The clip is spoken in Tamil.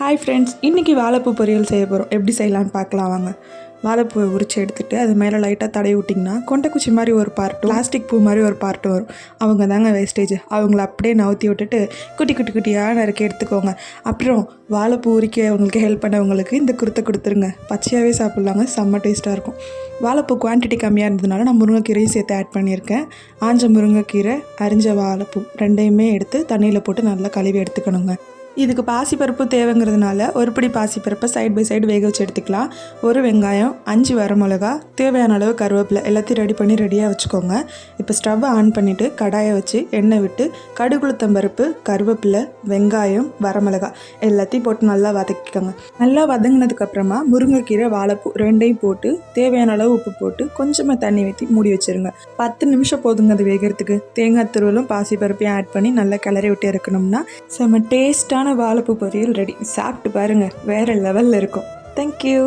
ஹாய் ஃப்ரெண்ட்ஸ் இன்றைக்கி வாழைப்பூ பொரியல் செய்ய போகிறோம் எப்படி செய்யலான்னு பார்க்கலாம் வாங்க. வாழைப்பூவை உரிச்சு எடுத்துகிட்டு அது மேலே லைட்டாக தடை விட்டிங்கன்னா கொண்டைக்குச்சி மாதிரி ஒரு பார்ட் பிளாஸ்டிக் பூ மாதிரி ஒரு பார்ட் வரும். அவங்க தாங்க வேஸ்டேஜ் அவங்கள அப்படியே நவுத்தி விட்டுட்டு குட்டி குட்டி குட்டியாக நறுக்கி எடுத்துக்கோங்க. அப்புறம் வாழைப்பூ உரிக்க அவங்களுக்கு ஹெல்ப் பண்ணவங்களுக்கு இந்த குருத்தை கொடுத்துருங்க. பச்சையாகவே சாப்பிட்லாங்க. செம்ம டேஸ்ட்டாக இருக்கும். வாழைப்பூ குவான்டிட்டி கம்மியாக இருந்ததுனால நான் முருங்கைக்கீரையும் சேர்த்து ஆட் பண்ணியிருக்கேன். ஆஞ்ச முருங்கைக்கீரை அரிஞ்ச வாழைப்பூ ரெண்டையுமே எடுத்து தண்ணியில் போட்டு நல்லா கழுவி எடுத்துக்கணுங்க. இதுக்கு பாசிப்பருப்பு தேவைங்கிறதுனால ஒரு பிடி பாசிப்பருப்பை சைடு பை சைடு வேக வச்சு எடுத்துக்கலாம். ஒரு வெங்காயம் அஞ்சு வரமிளகா தேவையான அளவு கருவேப்பிலை எல்லாத்தையும் ரெடி பண்ணி ரெடியாக வச்சுக்கோங்க. இப்போ ஸ்டவ்வை ஆன் பண்ணிவிட்டு கடாயை வச்சு எண்ணெய் விட்டு கடுகுளுத்தம் பருப்பு கருவேப்பிலை வெங்காயம் வரமிளகா எல்லாத்தையும் போட்டு நல்லா வதக்கிக்கோங்க. நல்லா வதங்கினதுக்கப்புறமா முருங்கைக்கீரை வாழைப்பூ ரெண்டையும் போட்டு தேவையான அளவு உப்பு போட்டு கொஞ்சமாக தண்ணி ஊற்றி மூடி வச்சிருங்க. பத்து நிமிஷம் போதுங்க அது வேகிறதுக்கு. தேங்காய் துருவலும் பாசிப்பருப்பையும் ஆட் பண்ணி நல்லா கிளறி விட்டு இருக்கணும்னா செம்ம டேஸ்டான வாழைப்பூ பொரியல் ரெடி. சாப்பிட்டு பாருங்கள் வேறு லெவலில் இருக்கும். தேங்க்யூ